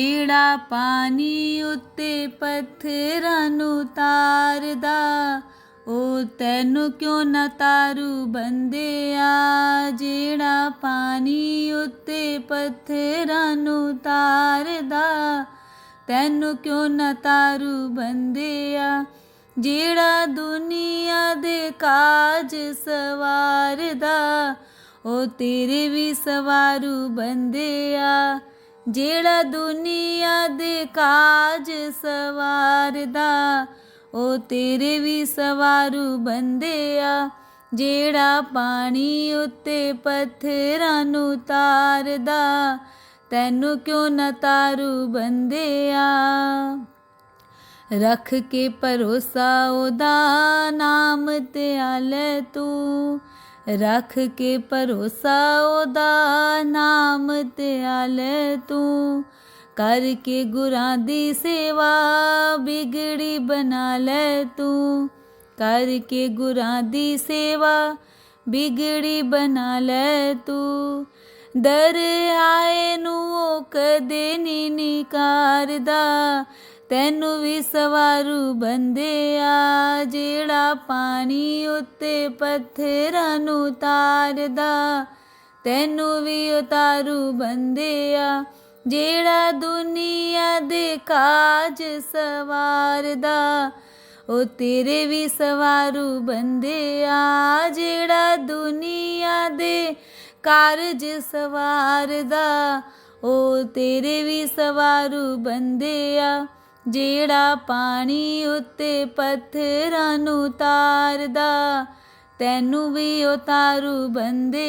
ਜਿਹੜਾ ਪਾਣੀ ਉੱਤੇ ਪੱਥਰਾਂ ਨੂੰ ਤਾਰਦਾ, ਉਹ ਤੈਨੂੰ ਕਿਉਂ ਨਾ ਤਾਰੂ ਬੰਦਿਆ ਜਿਹੜਾ ਪਾਣੀ ਉੱਤੇ ਪੱਥਰਾਂ ਨੂੰ ਤਾਰਦਾ, ਤੈਨੂੰ ਕਿਉਂ ਨਾ ਤਾਰੂ ਬੰਦਿਆ ਜਿਹੜਾ ਦੁਨੀਆ ਦੇ ਕਾਜ ਸਵਾਰਦਾ, ਉਹ ਤੇਰੇ ਵੀ ਸਵਾਰੂ ਬੰਦਿਆ ਜਿਹੜਾ ਦੁਨੀਆ ਦੇ ਕਾਜ ਸਵਾਰਦਾ, ਉਹ ਤੇਰੇ ਵੀ ਸਵਾਰੂ ਬੰਦਿਆ। ਜਿਹੜਾ ਪਾਣੀ ਉੱਤੇ ਪੱਥਰਾਂ ਨੂੰ ਤਾਰਦਾ, ਤੈਨੂੰ ਕਿਉਂ ਨਾ ਤਾਰੂ ਬੰਦਿਆ? ਰੱਖ ਕੇ ਭਰੋਸਾ ਉਹਦਾ, ਨਾਮ ਤੇ ਆਲੇ ਤੂੰ। ਰੱਖ ਕੇ ਭਰੋਸਾ ਉਹਦਾ, ਨਾਮ ਤੇ ਆਲੇ ਤੂੰ। ਕਰਕੇ ਗੁਰਾਂ ਦੀ ਸੇਵਾ ਬਿਗੜੀ ਬਣਾ ਲੈ ਤੂੰ। ਕਰਕੇ ਗੁਰਾਂ ਦੀ ਸੇਵਾ ਬਿਗੜੀ ਬਣਾ ਲੈ ਤੂੰ। ਦਰ ਆਏ ਨੂੰ ਕਦੇ ਨੀ ਨਿਕਾਰਦਾ। ਤੈਨੂੰ ਵੀ ਸਵਾਰੂ ਬੰਦਿਆ, ਜਿਹੜਾ ਪਾਣੀ ਉੱਤੇ ਪੱਥਰਾਂ ਨੂੰ ਤਾਰਦਾ। ਤੈਨੂੰ ਵੀ ਉਤਾਰੂ ਬੰਦਿਆ, ਜਿਹੜਾ ਦੁਨੀਆ ਦੇ ਕਾਜ ਸਵਾਰਦਾ। ਉਹ ਤੇਰੇ ਵੀ ਸਵਾਰੂ ਬੰਦਿਆ, ਜਿਹੜਾ ਦੁਨੀਆ ਦੇ ਕਾਰਜ ਸਵਾਰਦਾ। ਉਹ ਤੇਰੇ ਵੀ ਸਵਾਰੂ ਬੰਦਿਆ। ਜਿਹੜਾ ਪਾਣੀ ਉੱਤੇ ਪੱਥਰਾਂ ਨੂੰ ਤਾਰਦਾ ਤੈਨੂੰ ਵੀ ਉਤਾਰੂ ਬੰਦੇ